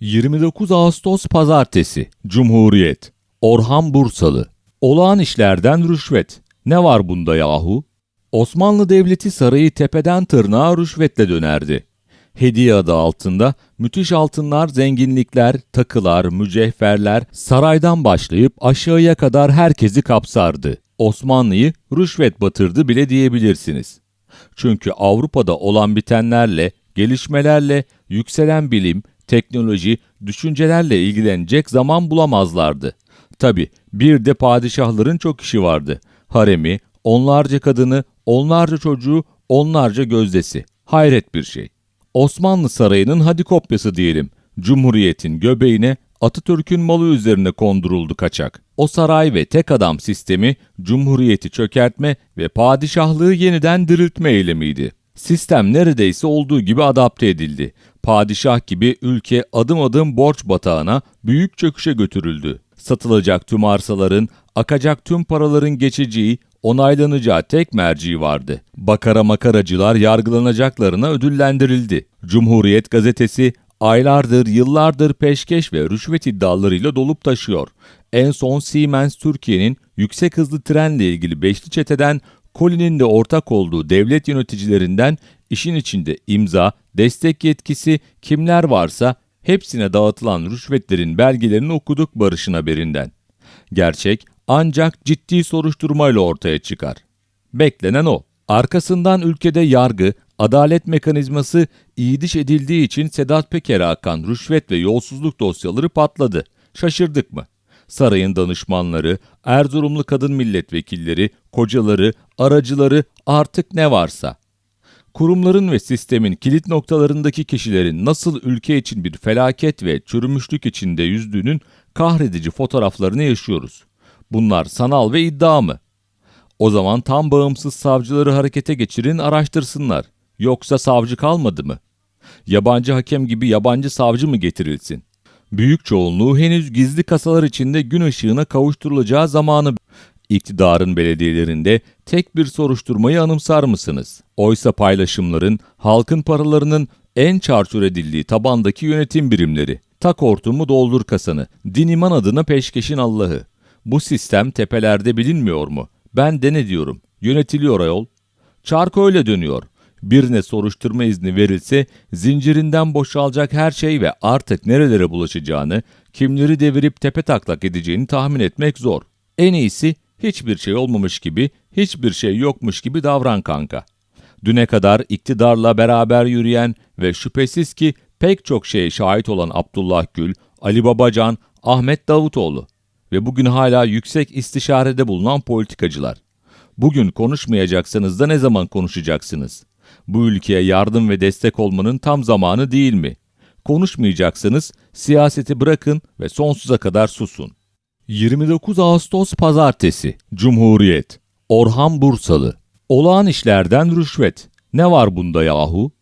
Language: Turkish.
29 Ağustos Pazartesi Cumhuriyet Orhan Bursalı Olağan işlerden rüşvet. Ne var bunda yahu? Osmanlı Devleti sarayı tepeden tırnağa rüşvetle dönerdi. Hediye adı altında müthiş altınlar, zenginlikler, takılar, mücevherler saraydan başlayıp aşağıya kadar herkesi kapsardı. Osmanlı'yı rüşvet batırdı bile diyebilirsiniz. Çünkü Avrupa'da olan bitenlerle, gelişmelerle, yükselen bilim, teknoloji, düşüncelerle ilgilenecek zaman bulamazlardı. Tabi bir de padişahların çok işi vardı. Haremi, onlarca kadını, onlarca çocuğu, onlarca gözdesi. Hayret bir şey. Osmanlı Sarayı'nın hadi kopyası diyelim. Cumhuriyet'in göbeğine Atatürk'ün malı üzerine konduruldu kaçak. O saray ve tek adam sistemi Cumhuriyeti çökertme ve padişahlığı yeniden diriltme eylemiydi. Sistem neredeyse olduğu gibi adapte edildi. Padişah gibi ülke adım adım borç batağına, büyük çöküşe götürüldü. Satılacak tüm arsaların, akacak tüm paraların geçeceği, onaylanacağı tek merci vardı. Bakara makaracılar yargılanacaklarına ödüllendirildi. Cumhuriyet gazetesi aylardır, yıllardır peşkeş ve rüşvet iddialarıyla dolup taşıyor. En son Siemens Türkiye'nin yüksek hızlı trenle ilgili beşli çeteden Colin'in de ortak olduğu devlet yöneticilerinden işin içinde imza, destek yetkisi kimler varsa hepsine dağıtılan rüşvetlerin belgelerini okuduk Barış'ın haberinden. Gerçek ancak ciddi soruşturmayla ortaya çıkar. Beklenen o. Arkasından ülkede yargı, adalet mekanizması iyiliş edildiği için Sedat Peker'e akan rüşvet ve yolsuzluk dosyaları patladı. Şaşırdık mı? Sarayın danışmanları, Erzurumlu kadın milletvekilleri, kocaları, aracıları artık ne varsa. Kurumların ve sistemin kilit noktalarındaki kişilerin nasıl ülke için bir felaket ve çürümüşlük içinde yüzdüğünün kahredici fotoğraflarını yaşıyoruz. Bunlar sanal ve iddia mı? O zaman tam bağımsız savcıları harekete geçirin araştırsınlar. Yoksa savcı kalmadı mı? Yabancı hakem gibi yabancı savcı mı getirilsin? Büyük çoğunluğu henüz gizli kasalar içinde gün ışığına kavuşturulacağı zamanı iktidarın belediyelerinde tek bir soruşturmayı anımsar mısınız? Oysa paylaşımların, halkın paralarının en çarçur edildiği tabandaki yönetim birimleri. Tak hortumu doldur kasanı, din iman adına peşkeşin Allah'ı. Bu sistem tepelerde bilinmiyor mu? Ben de diyorum? Yönetiliyor ayol. Çark öyle dönüyor. Birine soruşturma izni verilse zincirinden boşalacak her şey ve artık nerelere bulaşacağını, kimleri devirip tepe taklak edeceğini tahmin etmek zor. En iyisi hiçbir şey olmamış gibi, hiçbir şey yokmuş gibi davran kanka. Düne kadar iktidarla beraber yürüyen ve şüphesiz ki pek çok şeye şahit olan Abdullah Gül, Ali Babacan, Ahmet Davutoğlu ve bugün hala yüksek istişarede bulunan politikacılar. Bugün konuşmayacaksanız da ne zaman konuşacaksınız? Bu ülkeye yardım ve destek olmanın tam zamanı değil mi? Konuşmayacaksanız siyaseti bırakın ve sonsuza kadar susun. 29 Ağustos Pazartesi Cumhuriyet Orhan Bursalı Olağan işlerden rüşvet. Ne var bunda yahu?